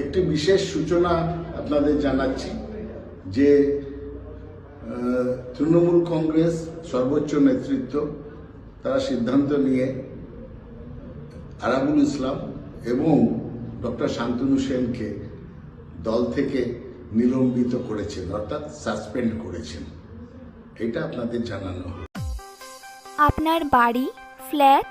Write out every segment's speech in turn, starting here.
একটি বিশেষ সূচনা আপনাদের জানাচ্ছি যে তৃণমূল কংগ্রেস সর্বোচ্চ নেতৃত্ব, তারা সিদ্ধান্ত নিয়ে আরাবুল ইসলাম এবং ডক্টর শান্তনু সেনকে দল থেকে নিলম্বিত করেছেন, অর্থাৎ সাসপেন্ড করেছেন। এটা আপনাদের জানানো আপনার বাড়ি, ফ্ল্যাট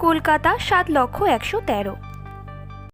কলকাতা সাত লক্ষ একশো তেরো।